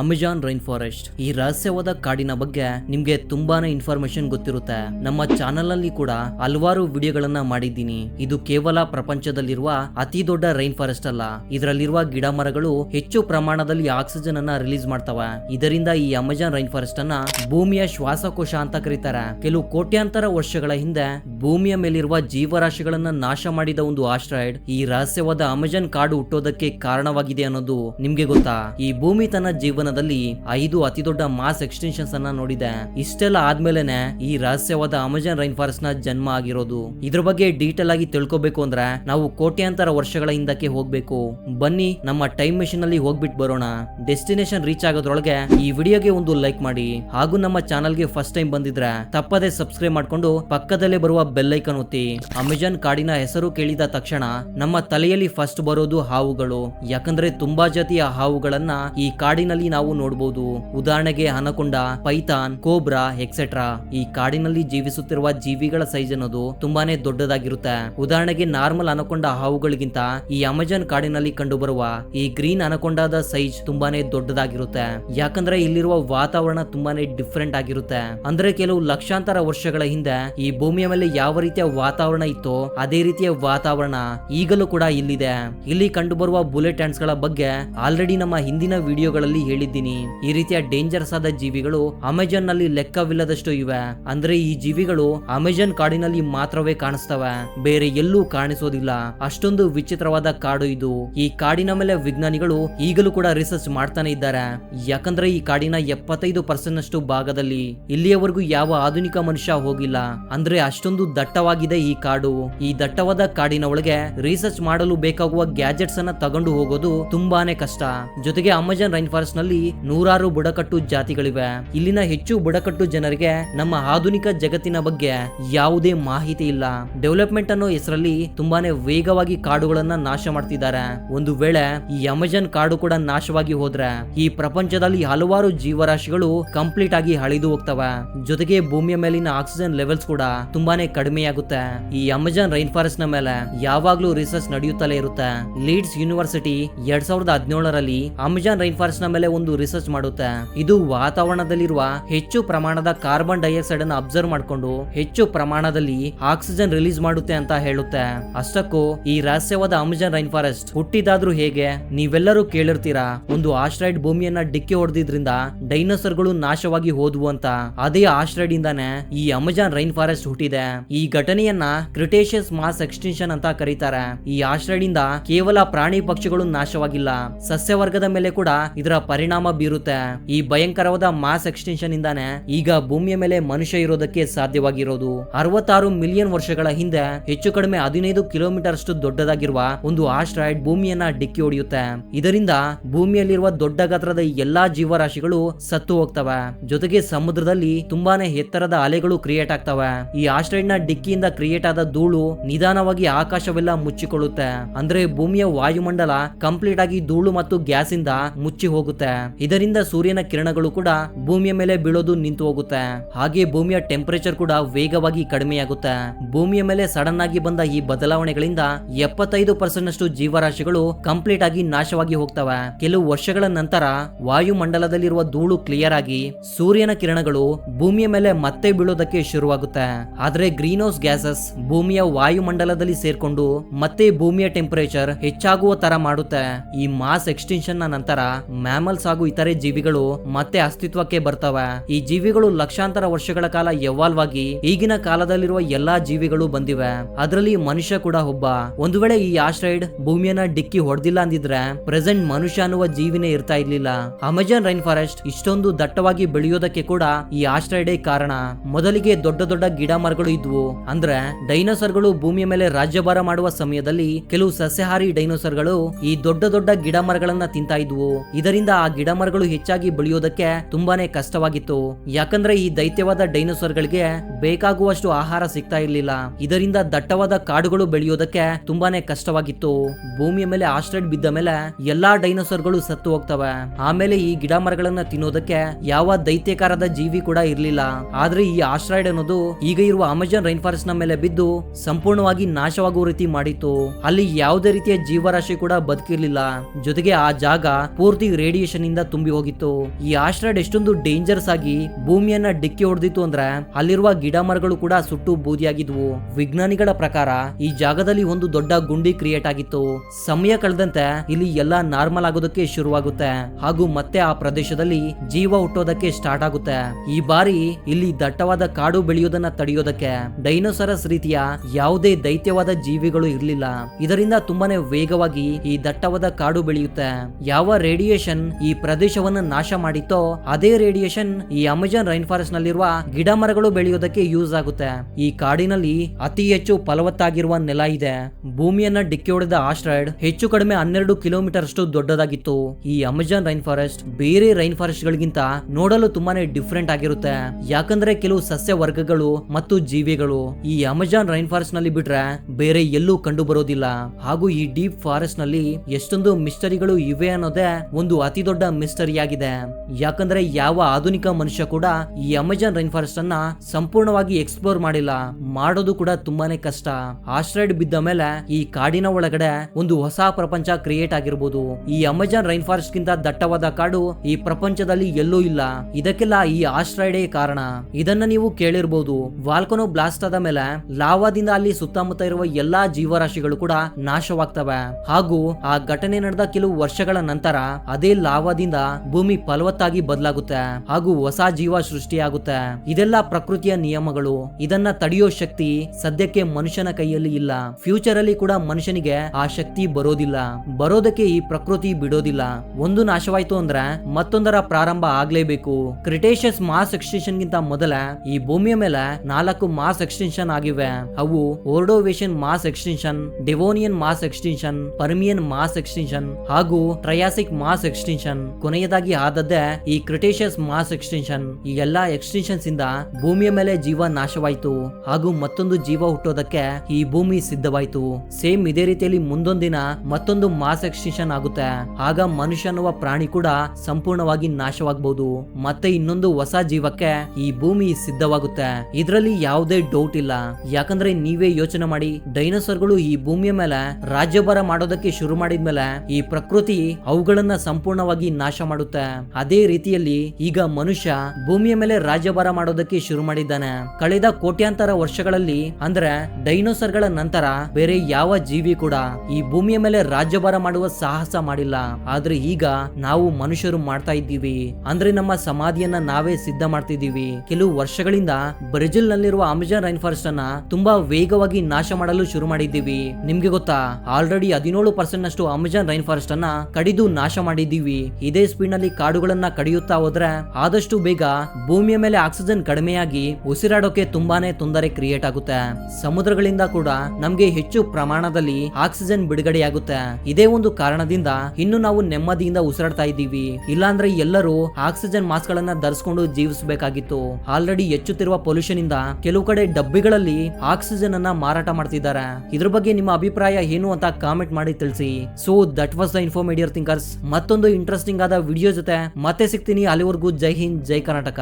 Amazon rain forest. ಈ ರಹಸ್ಯವಾದ ಕಾಡಿನ ಬಗ್ಗೆ ನಿಮ್ಗೆ ತುಂಬಾನೇ ಇನ್ಫಾರ್ಮೇಶನ್ ಗೊತ್ತಿರುತ್ತೆ. ನಮ್ಮ ಚಾನಲ್ ಅಲ್ಲಿ ಕೂಡ ಹಲವಾರು ವಿಡಿಯೋಗಳನ್ನ ಮಾಡಿದ್ದೀನಿ. ಇದು ಕೇವಲ ಪ್ರಪಂಚದಲ್ಲಿರುವ ಅತಿ ದೊಡ್ಡ ರೈನ್ ಫಾರೆಸ್ಟ್ ಅಲ್ಲ. ಇದರಲ್ಲಿರುವ ಗಿಡ ಮರಗಳು ಹೆಚ್ಚು ಪ್ರಮಾಣದಲ್ಲಿ ಆಕ್ಸಿಜನ್ ಅನ್ನ ರಿಲೀಸ್ ಮಾಡ್ತವೆ. ಇದರಿಂದ ಈ ಅಮೆಜಾನ್ ರೈನ್ ಫಾರೆಸ್ಟ್ ಅನ್ನ ಭೂಮಿಯ ಶ್ವಾಸಕೋಶ ಅಂತ ಕರೀತಾರೆ. ಕೆಲವು ಕೋಟ್ಯಾಂತರ ವರ್ಷಗಳ ಹಿಂದೆ ಭೂಮಿಯ ಮೇಲಿರುವ ಜೀವರಾಶಿಗಳನ್ನ ನಾಶ ಮಾಡಿದ ಒಂದು ಆಸ್ಟ್ರಾಯ್ಡ್ ಈ ರಹಸ್ಯವಾದ ಅಮೆಜಾನ್ ಕಾಡು ಹುಟ್ಟೋದಕ್ಕೆ ಕಾರಣವಾಗಿದೆ ಅನ್ನೋದು ನಿಮ್ಗೆ ಗೊತ್ತಾ? ಈ ಭೂಮಿ ತನ್ನ ಜೀವನದಲ್ಲಿ ಐದು ಅತಿ ದೊಡ್ಡ ಮಾಸ್ ಎಕ್ಸ್ಟೆನ್ಷನ್ಸ್ ಅನ್ನ ನೋಡಿದೆ. ಇಷ್ಟೆಲ್ಲ ಆದ್ಮೇಲೆನೆ ಈ ರಹಸ್ಯವಾದ ಅಮೆಜಾನ್ ರೈನ್ ಫಾರೆಸ್ಟ್ನ ಜನ್ಮ ಆಗಿರೋದು. ಇದ್ರ ಬಗ್ಗೆ ಡೀಟೇಲ್ ಆಗಿ ತಿಳ್ಕೊಬೇಕು ಅಂದ್ರೆ ನಾವು ಕೋಟ್ಯಾಂತರ ವರ್ಷಗಳ ಹಿಂದಕ್ಕೆ ಹೋಗ್ಬೇಕು. ಬನ್ನಿ, ನಮ್ಮ ಟೈಮ್ ಮೆಷಿನ್ ಅಲ್ಲಿ ಹೋಗ್ಬಿಟ್ಟು ಬರೋಣ. ಡೆಸ್ಟಿನೇಷನ್ ರೀಚ್ ಆಗೋದ್ರೊಳಗೆ ಈ ವಿಡಿಯೋಗೆ ಒಂದು ಲೈಕ್ ಮಾಡಿ. ಹಾಗೂ ನಮ್ಮ ಚಾನಲ್ಗೆ ಫಸ್ಟ್ ಟೈಮ್ ಬಂದಿದ್ರೆ ತಪ್ಪದೆ ಸಬ್ಸ್ಕ್ರೈಬ್ ಮಾಡ್ಕೊಂಡು ಪಕ್ಕದಲ್ಲೇ ಬರುವ ಬೆಲ್ ಐಕನ್ ಒತ್ತಿ. ಅಮೆಜಾನ್ ಕಾಡಿನ ಹೆಸರು ಕೇಳಿದ ತಕ್ಷಣ ನಮ್ಮ ತಲೆಯಲ್ಲಿ ಫಸ್ಟ್ ಬರೋದು ಹಾವುಗಳು. ಯಾಕಂದ್ರೆ ತುಂಬಾ ಜಾತಿಯ ಹಾವುಗಳನ್ನ ಈ ಕಾಡಿನಲ್ಲಿ ನಾವು ನೋಡಬಹುದು ಉದಾಹರಣೆಗೆ ಅನಕೊಂಡ ಪೈಥಾನ್, ಕೋಬ್ರಾ, ಎಕ್ಸೆಟ್ರಾ. ಈ ಕಾಡಿನಲ್ಲಿ ಜೀವಿಸುತ್ತಿರುವ ಜೀವಿಗಳ ಸೈಜ್ ಅನ್ನೋದು ತುಂಬಾನೇ ದೊಡ್ಡದಾಗಿರುತ್ತೆ. ಉದಾಹರಣೆಗೆ ನಾರ್ಮಲ್ ಅನಕೊಂಡ ಹಾವುಗಳಿಗಿಂತ ಈ ಅಮೆಜಾನ್ ಕಾಡಿನಲ್ಲಿ ಕಂಡುಬರುವ ಈ ಗ್ರೀನ್ ಅನಕೊಂಡಾದ ಸೈಜ್ ತುಂಬಾನೇ ದೊಡ್ಡದಾಗಿರುತ್ತೆ. ಯಾಕಂದ್ರೆ ಇಲ್ಲಿರುವ ವಾತಾವರಣ ತುಂಬಾನೇ ಡಿಫ್ರೆಂಟ್ ಆಗಿರುತ್ತೆ. ಅಂದ್ರೆ ಕೆಲವು ಲಕ್ಷಾಂತರ ವರ್ಷಗಳ ಹಿಂದೆ ಈ ಭೂಮಿಯ ಮೇಲೆ ಯಾವ ರೀತಿಯ ವಾತಾವರಣ ಇತ್ತೋ, ಅದೇ ರೀತಿಯ ವಾತಾವರಣ ಈಗಲೂ ಕೂಡ ಇಲ್ಲಿದೆ. ಇಲ್ಲಿ ಕಂಡುಬರುವ ಬುಲೆಟ್ ಹ್ಯಾಂಡ್ಸ್ಗಳ ಬಗ್ಗೆ ಆಲ್ರೆಡಿ ನಮ್ಮ ಹಿಂದಿನ ವಿಡಿಯೋಗಳಲ್ಲಿ ಹೇಳಿದ್ದೀನಿ ಈ ರೀತಿಯ ಡೇಂಜರಸ್ ಆದ ಜೀವಿಗಳು ಅಮೆಜಾನ್ನಲ್ಲಿ ಲೆಕ್ಕವಿಲ್ಲದಷ್ಟು ಇವೆ. ಅಂದ್ರೆ ಈ ಜೀವಿಗಳು ಅಮೆಜಾನ್ ಕಾಡಿನಲ್ಲಿ ಮಾತ್ರವೇ ಕಾಣಿಸ್ತವೆ. ಬೇರೆ ಎಲ್ಲೂ ಕಾಣಿಸೋದಿಲ್ಲ. ಅಷ್ಟೊಂದು ವಿಚಿತ್ರವಾದ ಕಾಡು ಇದು. ಈ ಕಾಡಿನ ಮೇಲೆ ವಿಜ್ಞಾನಿಗಳು ಈಗಲೂ ಕೂಡ ರಿಸರ್ಚ್ ಮಾಡ್ತಾನೆ ಇದ್ದಾರೆ. ಯಾಕಂದ್ರೆ ಈ ಕಾಡಿನ ಎಪ್ಪತ್ತೈದು ಪರ್ಸೆಂಟ್ ಅಷ್ಟು ಭಾಗದಲ್ಲಿ ಇಲ್ಲಿಯವರೆಗೂ ಯಾವ ಆಧುನಿಕ ಮನುಷ್ಯ ಹೋಗಿಲ್ಲ. ಅಂದ್ರೆ ಅಷ್ಟೊಂದು ದಟ್ಟವಾಗಿದೆ ಈ ಕಾಡು. ಈ ದಟ್ಟವಾದ ಕಾಡಿನ ಒಳಗೆ ರಿಸರ್ಚ್ ಮಾಡಲು ಬೇಕಾಗುವ ಗ್ಯಾಜೆಟ್ಸ್ ಅನ್ನ ತಗೊಂಡು ಹೋಗೋದು ತುಂಬಾನೇ ಕಷ್ಟ. ಜೊತೆಗೆ ಅಮೆಜಾನ್ ರೈನ್ ಫಾರೆಸ್ಟ್ನಲ್ಲಿ ನೂರಾರು ಬುಡಕಟ್ಟು ಜಾತಿಗಳಿವೆ. ಇಲ್ಲಿನ ಹೆಚ್ಚು ಬುಡಕಟ್ಟು ಜನರಿಗೆ ನಮ್ಮ ಆಧುನಿಕ ಜಗತ್ತಿನ ಬಗ್ಗೆ ಯಾವುದೇ ಮಾಹಿತಿ ಇಲ್ಲ. ಡೆವಲಪ್ಮೆಂಟ್ ಅನ್ನೋ ಹೆಸರಲ್ಲಿ ತುಂಬಾನೇ ವೇಗವಾಗಿ ಕಾಡುಗಳನ್ನ ನಾಶ ಮಾಡ್ತಿದ್ದಾರೆ. ಒಂದು ವೇಳೆ ಈ ಅಮೆಜಾನ್ ಕಾಡು ಕೂಡ ನಾಶವಾಗಿ ಹೋದ್ರೆ ಈ ಪ್ರಪಂಚದಲ್ಲಿ ಹಲವಾರು ಜೀವರಾಶಿಗಳು ಕಂಪ್ಲೀಟ್ ಆಗಿ ಹಳಿದು ಹೋಗ್ತವೆ. ಜೊತೆಗೆ ಭೂಮಿಯ ಮೇಲಿನ ಆಕ್ಸಿಜನ್ ಲೆವೆಲ್ಸ್ ಕೂಡ ತುಂಬಾನೇ ಕಡಿಮೆಯಾಗುತ್ತೆ. ಈ ಅಮೆಜಾನ್ ರೈನ್ ಫಾರೆಸ್ಟ್ನ ಮೇಲೆ ಯಾವಾಗ್ಲೂ ರಿಸರ್ಚ್ ನಡೆಯುತ್ತಲೇ ಇರುತ್ತೆ. ಲೀಡ್ಸ್ ಯೂನಿವರ್ಸಿಟಿ ಎರಡ್ ಸಾವಿರದ ಹದಿನೇಳರಲ್ಲಿ ಅಮೆಜಾನ್ ರೈನ್ ಫಾರೆಸ್ಟ್ನ ಮೇಲೆ ಒಂದು ರಿಸರ್ಚ್ ಮಾಡುತ್ತೆ. ಇದು ವಾತಾವರಣದಲ್ಲಿರುವ ಹೆಚ್ಚು ಪ್ರಮಾಣದ ಕಾರ್ಬನ್ ಡೈಆಕ್ಸೈಡ್ ಅನ್ನು ಅಬ್ಸರ್ವ್ ಮಾಡಿಕೊಂಡು ಹೆಚ್ಚು ಪ್ರಮಾಣದಲ್ಲಿ ಆಕ್ಸಿಜನ್ ರಿಲೀಸ್ ಮಾಡುತ್ತೆ ಅಂತ ಹೇಳುತ್ತೆ. ಅಷ್ಟಕ್ಕೂ ಈ ರಹಸ್ಯವಾದ ಅಮೆಜಾನ್ ರೈನ್ ಫಾರೆಸ್ಟ್ ಹುಟ್ಟಿದಾದ್ರೂ ಹೇಗೆ ನೀವೆಲ್ಲರೂ ಕೇಳಿರ್ತೀರಾ? ಒಂದು ಆಸ್ಟ್ರಾಯ್ಡ್ ಭೂಮಿಯನ್ನ ಡಿಕ್ಕಿ ಹೊಡೆದಿದ್ರಿಂದ ಡೈನೋಸರ್ಗಳು ನಾಶವಾಗಿ ಹೋದ್ವು ಅಂತ. ಅದೇ ಆಸ್ಟ್ರಾಯ್ಡ್ ಇಂದಾನೆ ಈ ಅಮೆಜಾನ್ ರೈನ್ ಫಾರೆಸ್ಟ್ ಹುಟ್ಟಿದೆ. ಈ ಘಟನೆಯನ್ನ ಕ್ರಿಟೇಷಿಯಸ್ ಮಾಸ್ ಎಕ್ಸ್ಟೆನ್ಷನ್ ಅಂತ ಕರೀತಾರೆ. ಈ ಆಸ್ಟ್ರಾಯ್ಡ್ ಇಂದ ಕೇವಲ ಪ್ರಾಣಿ ಪಕ್ಷಿಗಳು ನಾಶವಾಗಿಲ್ಲ. ಸಸ್ಯವರ್ಗದ ಮೇಲೆ ಕೂಡ ಇದರ ಪರಿಣಾಮ ಬೀರುತ್ತೆ. ಈ ಭಯಂಕರವಾದ ಮಾಸ್ ಎಕ್ಸ್ಟೆನ್ಷನ್ ಇಂದಾನೆ ಈಗ ಭೂಮಿಯ ಮೇಲೆ ಮನುಷ್ಯ ಇರೋದಕ್ಕೆ ಸಾಧ್ಯವಾಗಿರೋದು. ಅರವತ್ತಾರು ಮಿಲಿಯನ್ ವರ್ಷಗಳ ಹಿಂದೆ ಹೆಚ್ಚು ಕಡಿಮೆ ಹದಿನೈದು ಕಿಲೋಮೀಟರ್ ಅಷ್ಟು ದೊಡ್ಡದಾಗಿರುವ ಒಂದು ಆಸ್ಟ್ರಾಯ್ಡ್ ಭೂಮಿಯನ್ನ ಡಿಕ್ಕಿ ಹೊಡೆಯುತ್ತೆ. ಇದರಿಂದ ಭೂಮಿಯಲ್ಲಿರುವ ದೊಡ್ಡ ಗಾತ್ರದ ಎಲ್ಲಾ ಜೀವರಾಶಿಗಳು ಸತ್ತು ಹೋಗ್ತವೆ. ಜೊತೆಗೆ ಸಮುದ್ರದಲ್ಲಿ ತುಂಬಾನೇ ಎತ್ತರದ ಅಲೆಗಳು ಕ್ರಿಯೇಟ್ ಆಗ್ತವೆ. ಈ ಆಸ್ಟ್ರಾಯ್ಡ್ನ ಡಿಕ್ಕಿಯಿಂದ ಕ್ರಿಯೇಟ್ ಆದ ಧೂಳು ನಿಧಾನವಾಗಿ ಆಕಾಶವೆಲ್ಲ ಮುಚ್ಚಿಕೊಳ್ಳುತ್ತೆ. ಅಂದ್ರೆ ಭೂಮಿಯ ವಾಯುಮಂಡಲ ಕಂಪ್ಲೀಟ್ ಆಗಿ ಧೂಳು ಮತ್ತು ಗ್ಯಾಸ್ ಇಂದ ಮುಚ್ಚಿ ಹೋಗುತ್ತೆ. ಇದರಿಂದ ಸೂರ್ಯನ ಕಿರಣಗಳು ಕೂಡ ಭೂಮಿಯ ಮೇಲೆ ಬೀಳೋದು ನಿಂತು ಹೋಗುತ್ತೆ. ಹಾಗೆ ಭೂಮಿಯ ಟೆಂಪರೇಚರ್ ಕೂಡ ವೇಗವಾಗಿ ಕಡಿಮೆಯಾಗುತ್ತೆ. ಭೂಮಿಯ ಮೇಲೆ ಸಡನ್ ಆಗಿ ಬಂದ ಈ ಬದಲಾವಣೆಗಳಿಂದ ಎಪ್ಪತ್ತೈದು ಪರ್ಸೆಂಟ್ ಅಷ್ಟು ಜೀವರಾಶಿಗಳು ಕಂಪ್ಲೀಟ್ ಆಗಿ ನಾಶವಾಗಿ ಹೋಗ್ತವೆ. ಕೆಲವು ವರ್ಷಗಳ ನಂತರ ವಾಯುಮಂಡಲದಲ್ಲಿರುವ ಧೂಳು ಕ್ಲಿಯರ್ ಆಗಿ ಸೂರ್ಯನ ಕಿರಣಗಳು ಭೂಮಿಯ ಮೇಲೆ ಮತ್ತೆ ಬೀಳೋದಕ್ಕೆ ಶುರುವಾಗುತ್ತೆ. ಆದ್ರೆ ಗ್ರೀನ್ ಹೌಸ್ ಗ್ಯಾಸಸ್ ಭೂಮಿಯ ವಾಯುಮಂಡಲದಲ್ಲಿ ಸೇರ್ಕೊಂಡು ಮತ್ತೆ ಭೂಮಿಯ ಟೆಂಪರೇಚರ್ ಹೆಚ್ಚಾಗುವ ತರ ಮಾಡುತ್ತೆ. ಈ ಮಾಸ್ ಎಕ್ಸ್ಟೆನ್ಷನ್ ನಂತರ ಮ್ಯಾಮಲ್ಸ್ ಹಾಗೂ ಇತರೆ ಜೀವಿಗಳು ಮತ್ತೆ ಅಸ್ತಿತ್ವಕ್ಕೆ ಬರ್ತವೆ. ಈ ಜೀವಿಗಳು ಲಕ್ಷಾಂತರ ವರ್ಷಗಳ ಕಾಲ ಎವಾಲ್ವ್ ಆಗಿ ಈಗಿನ ಕಾಲದಲ್ಲಿರುವ ಎಲ್ಲಾ ಜೀವಿಗಳು ಬಂದಿವೆ. ಅದರಲ್ಲಿ ಮನುಷ್ಯ ಕೂಡ ಒಬ್ಬ. ಒಂದು ವೇಳೆ ಈ ಆಸ್ಟ್ರೈಡ್ ಭೂಮಿಯನ್ನ ಡಿಕ್ಕಿ ಹೊಡೆದಿಲ್ಲ ಅಂದಿದ್ರೆ ಪ್ರೆಸೆಂಟ್ ಮನುಷ್ಯ ಅನ್ನುವ ಜೀವಿನೇ ಇರ್ತಾ ಇರ್ಲಿಲ್ಲ. ಅಮೆಜಾನ್ ರೈನ್ ಫಾರೆಸ್ಟ್ ಇಷ್ಟೊಂದು ದಟ್ಟವಾಗಿ ಬೆಳೆಯೋದಕ್ಕೆ ಕೂಡ ಈ ಆಸ್ಟ್ರೈಡೇ ಕಾರಣ. ಮೊದಲಿಗೆ ದೊಡ್ಡ ದೊಡ್ಡ ಗಿಡ ಮರಗಳು ಇದ್ವು. ಅಂದ್ರೆ ಡೈನೋಸರ್ಗಳು ಭೂಮಿಯ ಮೇಲೆ ರಾಜ್ಯಭಾರ ಮಾಡುವ ಸಮಯದಲ್ಲಿ ಕೆಲವು ಸಸ್ಯಹಾರಿ ಡೈನೋಸರ್ಗಳು ಈ ದೊಡ್ಡ ದೊಡ್ಡ ಗಿಡ ಮರಗಳನ್ನ ತಿಂತಾ ಇದ್ವು. ಇದರಿಂದ ಆ ಗಿಡ ಮರಗಳು ಹೆಚ್ಚಾಗಿ ಬೆಳೆಯೋದಕ್ಕೆ ತುಂಬಾನೇ ಕಷ್ಟವಾಗಿತ್ತು. ಯಾಕಂದ್ರೆ ಈ ದೈತ್ಯವಾದ ಡೈನೋಸರ್ಗಳಿಗೆ ಬೇಕಾಗುವಷ್ಟು ಆಹಾರ ಸಿಗ್ತಾ ಇರ್ಲಿಲ್ಲ. ಇದರಿಂದ ದಟ್ಟವಾದ ಕಾಡುಗಳು ಬೆಳೆಯೋದಕ್ಕೆ ತುಂಬಾನೇ ಕಷ್ಟವಾಗಿತ್ತು. ಭೂಮಿಯ ಮೇಲೆ ಆಸ್ಟ್ರೈಡ್ ಬಿದ್ದ ಮೇಲೆ ಎಲ್ಲಾ ಡೈನೋಸರ್ಗಳು ಸತ್ತು ಹೋಗ್ತವೆ. ಆಮೇಲೆ ಈ ಗಿಡ ಮರಗಳನ್ನ ತಿನ್ನೋದಕ್ಕೆ ಯಾವ ದೈತ್ಯಕಾರದ ಜೀವಿ ಕೂಡ ಇರ್ಲಿಲ್ಲ. ಆದ್ರೆ ಈ ಆಸ್ಟ್ರಾಯ್ಡ್ ಅನ್ನೋದು ಈಗ ಇರುವ ಅಮೆಜಾನ್ ರೈನ್ ಫಾರೆಸ್ಟ್ನ ಮೇಲೆ ಬಿದ್ದು ಸಂಪೂರ್ಣವಾಗಿ ನಾಶವಾಗುವ ರೀತಿ ಮಾಡಿತ್ತು. ಅಲ್ಲಿ ಯಾವುದೇ ರೀತಿಯ ಜೀವರಾಶಿ ಕೂಡ ಬದುಕಿರ್ಲಿಲ್ಲ. ಜೊತೆಗೆ ಆ ಜಾಗ ಪೂರ್ತಿ ರೇಡಿಯೇಷನ್ ಇಂದ ತುಂಬಿ ಹೋಗಿತ್ತು. ಈ ಆಸ್ಟ್ರಾಯ್ಡ್ ಎಷ್ಟೊಂದು ಡೇಂಜರ್ಸ್ ಆಗಿ ಭೂಮಿಯನ್ನ ಡಿಕ್ಕಿ ಹೊಡೆದಿತ್ತು ಅಂದ್ರೆ ಅಲ್ಲಿರುವ ಗಿಡ ಮರಗಳು ಕೂಡ ಸುಟ್ಟು ಬೂದಿಯಾಗಿದ್ವು. ವಿಜ್ಞಾನಿಗಳ ಪ್ರಕಾರ ಈ ಜಾಗದಲ್ಲಿ ಒಂದು ದೊಡ್ಡ ಗುಂಡಿ ಕ್ರಿಯೇಟ್ ಆಗಿತ್ತು. ಸಮಯ ಕಳೆದಂತೆ ಇಲ್ಲಿ ಎಲ್ಲಾ ನಾರ್ಮಲ್ ಆಗೋದಕ್ಕೆ ಶುರುವಾಗುತ್ತೆ. ಹಾಗೂ ಮತ್ತೆ ಆ ಪ್ರದೇಶದಲ್ಲಿ ಜೀವ ಹುಟ್ಟೋದಕ್ಕೆ ಸ್ಟಾರ್ಟ್ ಆಗುತ್ತೆ. ಈ ಬಾರಿ ಇಲ್ಲಿ ದಟ್ಟವಾದ ಕಾಡು ಬೆಳೆಯೋದನ್ನ ತಡೆಯೋದಕ್ಕೆ ಡೈನೋಸರಸ್ ರೀತಿಯ ಯಾವುದೇ ದೈತ್ಯವಾದ ಜೀವಿಗಳು ಇರಲಿಲ್ಲ. ಇದರಿಂದ ತುಂಬಾನೇ ವೇಗವಾಗಿ ಈ ದಟ್ಟವಾದ ಕಾಡು ಬೆಳೆಯುತ್ತೆ. ಯಾವ ರೇಡಿಯೇಷನ್ ಈ ಪ್ರದೇಶವನ್ನು ನಾಶ ಮಾಡಿತ್ತೋ, ಅದೇ ರೇಡಿಯೇಷನ್ ಈ ಅಮೆಜಾನ್ ರೈನ್ ಫಾರೆಸ್ಟ್ ನಲ್ಲಿರುವ ಗಿಡ ಮರಗಳು ಬೆಳೆಯೋದಕ್ಕೆ ಯೂಸ್ ಆಗುತ್ತೆ. ಈ ಕಾಡಿನಲ್ಲಿ ಅತಿ ಹೆಚ್ಚು ಫಲವತ್ತಾಗಿರುವ ನೆಲ ಇದೆ. ಭೂಮಿಯನ್ನ ಡಿಕ್ಕಿ ಹೊಡೆದ ಆಸ್ಟ್ರಾಯ್ಡ್ ಹೆಚ್ಚು ಕಡಿಮೆ ಹನ್ನೆರಡು ಕಿಲೋಮೀಟರ್ ಅಷ್ಟು ದೊಡ್ಡದಾಗಿತ್ತು. ಈ ಅಮೆಜಾನ್ ರೈನ್ ಫಾರೆಸ್ಟ್ ಬೇರೆ ರೈನ್ ಫಾರೆಸ್ಟ್ ಗಳಿಗಿಂತ ನೋಡಲು ತುಂಬಾನೇ ಡಿಫ್ರೆಂಟ್ ಆಗಿರುತ್ತೆ. ಯಾಕಂದ್ರೆ ಕೆಲವು ಸಸ್ಯ ವರ್ಗಗಳು ಮತ್ತು ಜೀವಿಗಳು ಈ ಅಮೆಜಾನ್ ರೈನ್ ಫಾರೆಸ್ಟ್ನಲ್ಲಿ ಬಿಟ್ರೆ ಬೇರೆ ಎಲ್ಲೂ ಕಂಡು ಬರೋದಿಲ್ಲ ಹಾಗೂ ಈ ಡೀಪ್ ಫಾರೆಸ್ಟ್ನಲ್ಲಿ ಎಷ್ಟೊಂದು ಮಿಸ್ಟರಿಗಳು ಇವೆ ಅನ್ನೋದೇ ಒಂದು ಅತಿ ದೊಡ್ಡ ಮಿಸ್ಟರಿ ಆಗಿದೆ ಯಾಕಂದ್ರೆ ಯಾವ ಆಧುನಿಕ ಮನುಷ್ಯ ಕೂಡ ಈ ಅಮೆಜಾನ್ ರೈನ್ ಫಾರೆಸ್ಟ್ ಅನ್ನ ಸಂಪೂರ್ಣವಾಗಿ ಎಕ್ಸ್ಪ್ಲೋರ್ ಮಾಡಿಲ್ಲ. ಮಾಡೋದು ಕೂಡ ತುಂಬಾನೇ ಕಷ್ಟ. ಆಸ್ಟ್ರಾಯ್ಡ್ ಬಿದ್ದ ಮೇಲೆ ಈ ಕಾಡಿನ ಒಳಗಡೆ ಒಂದು ಹೊಸ ಪ್ರಪಂಚ ಕ್ರಿಯೇಟ್ ಆಗಿರ್ಬೋದು. ಈ ಅಮೆಜಾನ್ ರೈನ್ ಫಾರೆಸ್ಟ್ ಗಿಂತ ದಟ್ಟವಾದ ಕಾಡು ಈ ಪ್ರಪಂಚದಲ್ಲಿ ಎಲ್ಲೂ ಇಲ್ಲ. ಇದಕ್ಕೆಲ್ಲ ಈ ಆಸ್ಟ್ರಾಯ್ಡೇ ಕಾರಣ. ಇದನ್ನ ನೀವು ಕೇಳಿರ್ಬೋದು. ವಾಲ್ಕನೋ ಬ್ಲಾಸ್ಟ್ ಆದ ಮೇಲೆ ಲಾವಾದಿಂದ ಅಲ್ಲಿ ಸುತ್ತಮುತ್ತ ಇರುವ ಎಲ್ಲಾ ಜೀವರಾಶಿಗಳು ಕೂಡ ನಾಶವಾಗ್ತವೆ. ಹಾಗೂ ಆ ಘಟನೆ ನಡೆದ ಕೆಲವು ವರ್ಷಗಳ ನಂತರ ಅದೇ ಲಾವಾದಿಂದ ಭೂಮಿ ಫಲವತ್ತಾಗಿ ಬದಲಾಗುತ್ತೆ ಹಾಗೂ ಹೊಸ ಜೀವ ಸೃಷ್ಟಿಯಾಗುತ್ತೆ. ಇದೆಲ್ಲ ಪ್ರಕೃತಿಯ ನಿಯಮಗಳು. ಇದನ್ನ ತಡೆಯೋ ಶಕ್ತಿ ಸದ್ಯಕ್ಕೆ ಮನುಷ್ಯನ ಕೈಯಲ್ಲಿ ಇಲ್ಲ. ಫ್ಯೂಚರ್ ಅಲ್ಲಿ ಕೂಡ ಮನುಷ್ಯನಿಗೆ ಆ ಶಕ್ತಿ ಬರೋದಿಲ್ಲ. ಬರೋದಕ್ಕೆ ಈ ಪ್ರಕೃತಿ ಬಿಡೋದಿಲ್ಲ. ಒಂದು ನಾಶವಾಯ್ತು ಅಂದ್ರೆ ಮತ್ತೊಂದರ ಪ್ರಾರಂಭ ಆಗ್ಲೇಬೇಕು. ಕ್ರಿಟೇಷಿಯಸ್ ಮಾಸ್ ಎಕ್ಸ್ಟೆನ್ಷನ್ ಗಿಂತ ಮೊದಲ ಈ ಭೂಮಿಯ ಮೇಲೆ ನಾಲ್ಕು ಮಾಸ್ ಎಕ್ಸ್ಟೆನ್ಷನ್ ಆಗಿವೆ. ಅವು Ordovician mass extinction Devonian mass extinction Permian mass extinction ಹಾಗೂ ಟ್ರಯಾಸಿಕ್ ಮಾಸ್ ಎಕ್ಸ್ಟೆನ್ಷನ್ ಕೊನೆಯದಾಗಿ ಆದದ್ದೇ ಈ ಕ್ರಿಟೇಷಿಯಸ್ ಮಾಸ್ ಎಕ್ಸ್ಟಿನ್ಶನ್ ಈ ಎಲ್ಲಾ ಎಕ್ಸ್ಟಿನ್ಶನ್ಸ್ ಇಂದ ಭೂಮಿಯ ಮೇಲೆ ಜೀವ ನಾಶವಾಯಿತು. ಹಾಗೂ ಮತ್ತೊಂದು ಜೀವ ಹುಟ್ಟೋದಕ್ಕೆ ಈ ಭೂಮಿ ಸಿದ್ಧವಾಯಿತು. ಸೇಮ್ ಇದೇ ರೀತಿಯಲ್ಲಿ ಮುಂದೊಂದಿನ ಮತ್ತೊಂದು ಮಾಸ್ ಎಕ್ಸ್ಟಿನ್ಶನ್ ಆಗುತ್ತೆ. ಆಗ ಮನುಷ್ಯ ಅನ್ನುವ ಪ್ರಾಣಿ ಕೂಡ ಸಂಪೂರ್ಣವಾಗಿ ನಾಶವಾಗಬಹುದು ಮತ್ತೆ ಇನ್ನೊಂದು ಹೊಸ ಜೀವಕ್ಕೆ ಈ ಭೂಮಿ ಸಿದ್ಧವಾಗುತ್ತೆ. ಇದರಲ್ಲಿ ಯಾವುದೇ ಡೌಟ್ ಇಲ್ಲ. ಯಾಕಂದ್ರೆ ನೀವೇ ಯೋಚನೆ ಮಾಡಿ ಡೈನೋಸರ್ಗಳು ಈ ಭೂಮಿಯ ಮೇಲೆ ರಾಜ್ಯಭಾರ ಮಾಡೋದಕ್ಕೆ ಶುರು ಮಾಡಿದ್ಮೇಲೆ ಈ ಪ್ರಕೃತಿ ಅವುಗಳನ್ನ ಸಂಪೂರ್ಣವಾಗಿ ನಾಶ ಮಾಡುತ್ತೆ. ಅದೇ ರೀತಿಯಲ್ಲಿ ಈಗ ಮನುಷ್ಯ ಭೂಮಿಯ ಮೇಲೆ ರಾಜ್ಯಭಾರ ಮಾಡೋದಕ್ಕೆ ಶುರು ಮಾಡಿದ್ದಾನೆ. ಕಳೆದ ಕೋಟ್ಯಾಂತರ ವರ್ಷಗಳಲ್ಲಿ, ಅಂದ್ರೆ ಡೈನೋಸರ್ಗಳ ನಂತರ ಬೇರೆ ಯಾವ ಜೀವಿ ಕೂಡ ಈ ಭೂಮಿಯ ಮೇಲೆ ರಾಜ್ಯಭಾರ ಮಾಡುವ ಸಾಹಸ ಮಾಡಿಲ್ಲ. ಆದ್ರೆ ಈಗ ನಾವು ಮನುಷ್ಯರು ಮಾಡ್ತಾ ಇದ್ದೀವಿ. ಅಂದ್ರೆ ನಮ್ಮ ಸಮಾಧಿಯನ್ನ ನಾವೇ ಸಿದ್ಧ ಮಾಡ್ತಿದ್ದೀವಿ. ಕೆಲವು ವರ್ಷಗಳಿಂದ ಬ್ರೆಜಿಲ್ ನಲ್ಲಿರುವ ಅಮೆಜಾನ್ ರೈನ್ ಫಾರೆಸ್ಟ್ ಅನ್ನ ತುಂಬಾ ವೇಗವಾಗಿ ನಾಶ ಮಾಡಲು ಶುರು ಮಾಡಿದ್ದೀವಿ. ನಿಮ್ಗೆ ಗೊತ್ತಾ? ಆಲ್ರೆಡಿ ಹದಿನೇಳು ಪರ್ಸೆಂಟ್ ನಷ್ಟು ಅಮೆಜಾನ್ ರೈನ್ ಫಾರೆಸ್ಟ್ ಅನ್ನ ಕಡಿದು ನಾಶ ಮಾಡಿದ್ದೀವಿ. ಇದೇ ಸ್ಪೀಡ್ನಲ್ಲಿ ಕಾಡುಗಳನ್ನ ಕಡಿಯುತ್ತಾ ಹೋದ್ರೆ ಆದಷ್ಟು ಬೇಗ ಭೂಮಿಯ ಮೇಲೆ ಆಕ್ಸಿಜನ್ ಕಡಿಮೆಯಾಗಿ ಉಸಿರಾಡೋಕೆ ತುಂಬಾನೇ ತೊಂದರೆ ಕ್ರಿಯೇಟ್ ಆಗುತ್ತೆ. ಸಮುದ್ರಗಳಿಂದ ಕೂಡ ನಮ್ಗೆ ಹೆಚ್ಚು ಪ್ರಮಾಣದಲ್ಲಿ ಆಕ್ಸಿಜನ್ ಬಿಡುಗಡೆಯಾಗುತ್ತೆ. ಇದೇ ಒಂದು ಕಾರಣದಿಂದ ಇನ್ನು ನಾವು ನೆಮ್ಮದಿಯಿಂದ ಉಸಿರಾಡ್ತಾ ಇದ್ದೀವಿ. ಇಲ್ಲಾಂದ್ರೆ ಎಲ್ಲರೂ ಆಕ್ಸಿಜನ್ ಮಾಸ್ಕ್ ಗಳನ್ನ ಧರಿಸಿಕೊಂಡು ಜೀವಿಸಬೇಕಾಗಿತ್ತು. ಆಲ್ರೆಡಿ ಹೆಚ್ಚುತ್ತಿರುವ ಪೊಲ್ಯೂಷನ್ ಇಂದ ಕೆಲವು ಕಡೆ ಡಬ್ಬಿಗಳಲ್ಲಿ ಆಕ್ಸಿಜನ್ ಅನ್ನ ಮಾರಾಟ ಮಾಡ್ತಿದ್ದಾರೆ. ಇದ್ರ ಬಗ್ಗೆ ನಿಮ್ಮ ಅಭಿಪ್ರಾಯ ಏನು ಅಂತ ಕಾಮೆಂಟ್ ಮಾಡಿ ತಿಳಿಸಿ. ಸೊ ದಟ್ ವಾಸ್ ದ ಇನ್ಫಾರ್ಮೇಡಿಯರ್ ಥಿಂಕರ್ಸ್ ಮತ್ತೊಂದು ಇಂಟ್ರೆಸ್ಟಿಂಗ್ ಆದ ವಿಡಿಯೋ ಜೊತೆ ಮತ್ತೆ ಸಿಗ್ತೀನಿ ಅಲ್ಲಿವರೆಗೂ ಜೈ ಹಿಂದ್ ಜೈ ಕರ್ನಾಟಕ.